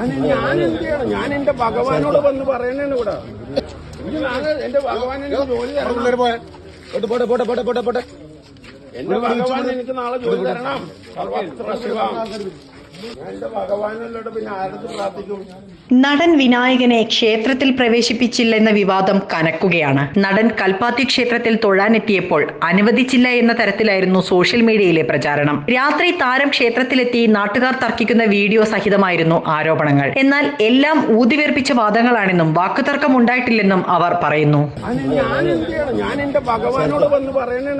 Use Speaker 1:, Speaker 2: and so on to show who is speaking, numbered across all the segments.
Speaker 1: അതിന് ഞാൻ എന്ത് ചെയ്യണം ഞാൻ എന്റെ ഭഗവാനോട് വന്ന് പറയണേണ് ഇവിടെ. ഞാൻ എന്റെ ഭഗവാൻ എനിക്ക് ജോലി തരണം.
Speaker 2: പോട്ടെ പോട്ടെ പോട്ടെ പോട്ടെ പോട്ടെ
Speaker 1: എന്റെ ഭഗവാൻ എനിക്ക് നാളെ ജോലി തരണം. സർവത്ര ശിവം.
Speaker 3: നടൻ വിനായകനെ ക്ഷേത്രത്തിൽ പ്രവേശിപ്പിച്ചില്ലെന്ന വിവാദം കനക്കുകയാണ്. നടൻ കൽപ്പാത്തി ക്ഷേത്രത്തിൽ തൊഴാനെത്തിയപ്പോൾ അനുവദിച്ചില്ല എന്ന തരത്തിലായിരുന്നു സോഷ്യൽ മീഡിയയിലെ പ്രചാരണം. രാത്രി താരം ക്ഷേത്രത്തിലെത്തി നാട്ടുകാർ തർക്കിക്കുന്ന വീഡിയോ സഹിതമായിരുന്നു ആരോപണങ്ങൾ. എന്നാൽ എല്ലാം ഊതിവേർപ്പിച്ച വാദങ്ങളാണെന്നും വാക്കുതർക്കം ഉണ്ടായിട്ടില്ലെന്നും അവർ പറയുന്നു.
Speaker 1: ഞാൻ എന്റെ ഭഗവാനോട് വന്ന് പറയണേ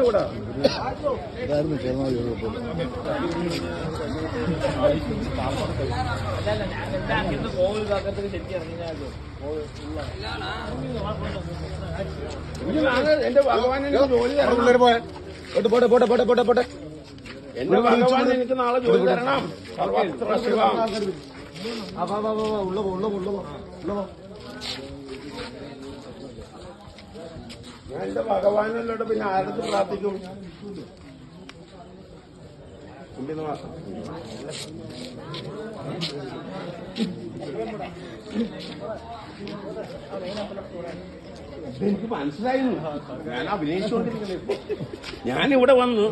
Speaker 1: എന്റെ ഭഗവാൻ
Speaker 2: പോട്ടെ പോട്ടെ പോട്ടെ പോട്ടെ
Speaker 1: എന്റെ ഭഗവാൻ എനിക്ക് നാളെ ജോലി തരണം സർവത്ര ശിവം ഞാൻ എന്റെ ഭഗവാനല്ലോട്ട് പിന്നെ ആരടുത്ത് പ്രാർത്ഥിക്കും. എനിക്ക് മനസ്സിലായിരുന്നു ഞാൻ അഭിനയിച്ചുകൊണ്ടിരിക്കുന്നത് ഞാനിവിടെ വന്നു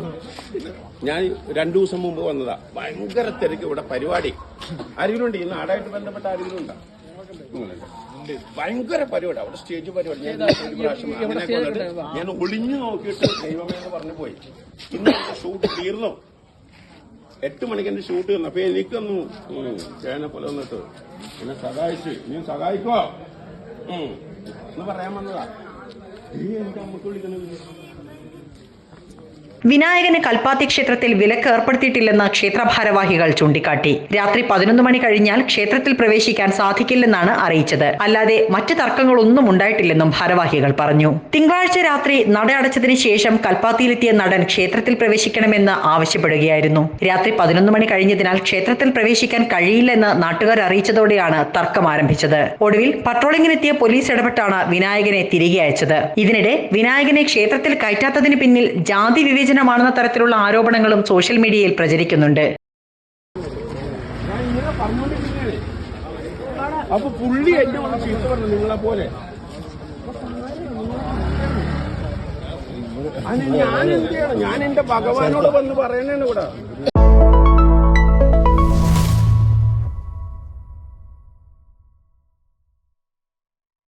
Speaker 1: ഞാൻ രണ്ടു ദിവസം മുമ്പ് വന്നതാ. ഭയങ്കര തിരക്ക് ഇവിടെ പരിപാടി. ആരെങ്കിലും ഉണ്ട് ഈ നാടായിട്ട് ബന്ധപ്പെട്ട ആരെങ്കിലും ഉണ്ടോ. ഭയങ്കര പരിപാടി. അവിടെ സ്റ്റേജ് പരിപാടി. ഞാൻ ഒളിഞ്ഞു നോക്കിയിട്ട് ദൈവമേ എന്ന് പറഞ്ഞു പോയി. ഇന്ന് ഷൂട്ട് തീർന്നു. എട്ട് മണിക്ക് എന്റെ ഷൂട്ട് തന്നു അപ്പൊ എനിക്കൊന്നു ചേന പോലെ വന്നിട്ട് എന്നെ സഹായിച്ചു. നീ സഹായിക്കോ? എന്ന് പറയാൻ വന്നതാ. നീ എനിക്ക് അമ്മയ്ക്ക് വിളിക്കണത്?
Speaker 3: വിനായകന് കൽപ്പാത്തി ക്ഷേത്രത്തിൽ വിലക്ക് ഏർപ്പെടുത്തിയിട്ടില്ലെന്ന് ക്ഷേത്രഭാരവാഹികൾ ചൂണ്ടിക്കാട്ടി. രാത്രി പതിനൊന്ന് മണി കഴിഞ്ഞാൽ ക്ഷേത്രത്തിൽ പ്രവേശിക്കാൻ സാധിക്കില്ലെന്നാണ് അറിയിച്ചത്. അല്ലാതെ മറ്റ് തർക്കങ്ങളൊന്നും ഉണ്ടായിട്ടില്ലെന്നും ഭാരവാഹികൾ പറഞ്ഞു. തിങ്കളാഴ്ച രാത്രി നട അടച്ചതിന് ശേഷം കൽപ്പാത്തിയിലെത്തിയ നടൻ ക്ഷേത്രത്തിൽ പ്രവേശിക്കണമെന്ന് ആവശ്യപ്പെടുകയായിരുന്നു. രാത്രി പതിനൊന്ന് മണി കഴിഞ്ഞതിനാൽ ക്ഷേത്രത്തിൽ പ്രവേശിക്കാൻ കഴിയില്ലെന്ന് നാട്ടുകാർ അറിയിച്ചതോടെയാണ് തർക്കം ആരംഭിച്ചത്. ഒടുവിൽ പട്രോളിംഗിനെത്തിയ പോലീസ് ഇടപെട്ടാണ് വിനായകനെ തിരികെ അയച്ചത്. ഇതിനിടെ വിനായകനെ ക്ഷേത്രത്തിൽ കയറ്റാത്തതിന് പിന്നിൽ ജാതി വിവേചനമാണെന്ന തരത്തിലുള്ള ആരോപണങ്ങളും സോഷ്യൽ മീഡിയയിൽ പ്രചരിക്കുന്നുണ്ട്.
Speaker 1: അപ്പൊ പുള്ളി നിങ്ങളെ പോലെ. ഞാൻ ഞാൻ എന്റെ ഭഗവാനോട് വന്ന് പറയണേണ് ഇവിടെ